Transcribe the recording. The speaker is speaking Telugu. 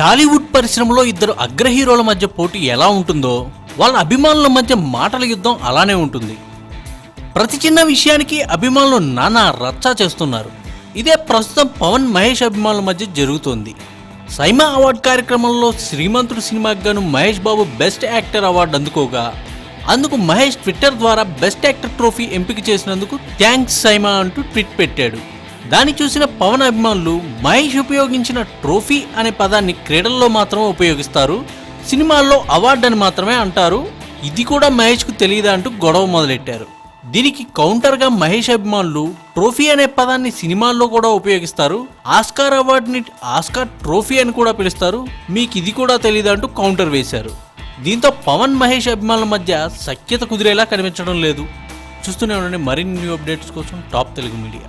టాలీవుడ్ పరిశ్రమలో ఇద్దరు అగ్ర హీరోల మధ్య పోటీ ఎలా ఉంటుందో వాళ్ళ అభిమానుల మధ్య మాటల యుద్ధం అలానే ఉంటుంది. ప్రతి చిన్న విషయానికి అభిమానులు నానా రచ్చా చేస్తున్నారు. ఇదే ప్రస్తుతం పవన్ మహేష్ అభిమానుల మధ్య జరుగుతోంది. సైమా అవార్డ్ కార్యక్రమంలో శ్రీమంతుడు సినిమాకి గాను Mahesh Babu best actor award అందుకోగా అందుకు మహేష్ ట్విట్టర్ ద్వారా బెస్ట్ యాక్టర్ ట్రోఫీ ఎంపిక చేసినందుకు థ్యాంక్స్ సైమా అంటూ ట్వీట్ పెట్టాడు. దాన్ని చూసిన పవన్ అభిమానులు మహేష్ ఉపయోగించిన ట్రోఫీ అనే పదాన్ని క్రీడల్లో మాత్రమే ఉపయోగిస్తారు సినిమాల్లో అవార్డు అని మాత్రమే అంటారు. ఇది కూడా మహేష్కు తెలియదా అంటూ గొడవ మొదలెట్టారు. దీనికి కౌంటర్గా మహేష్ అభిమానులు ట్రోఫీ అనే పదాన్ని సినిమాల్లో కూడా ఉపయోగిస్తారు. ఆస్కార్ అవార్డుని ఆస్కార్ ట్రోఫీ అని కూడా పిలుస్తారు. మీకు ఇది కూడా తెలియదా అంటూ కౌంటర్ వేశారు. దీంతో పవన్ మహేష్ అభిమానుల మధ్య సఖ్యత కుదిరేలా కనిపించడం లేదు. చూస్తూనే ఉండండి మరిన్ని న్యూ అప్డేట్స్ కోసం టాప్ తెలుగు మీడియా.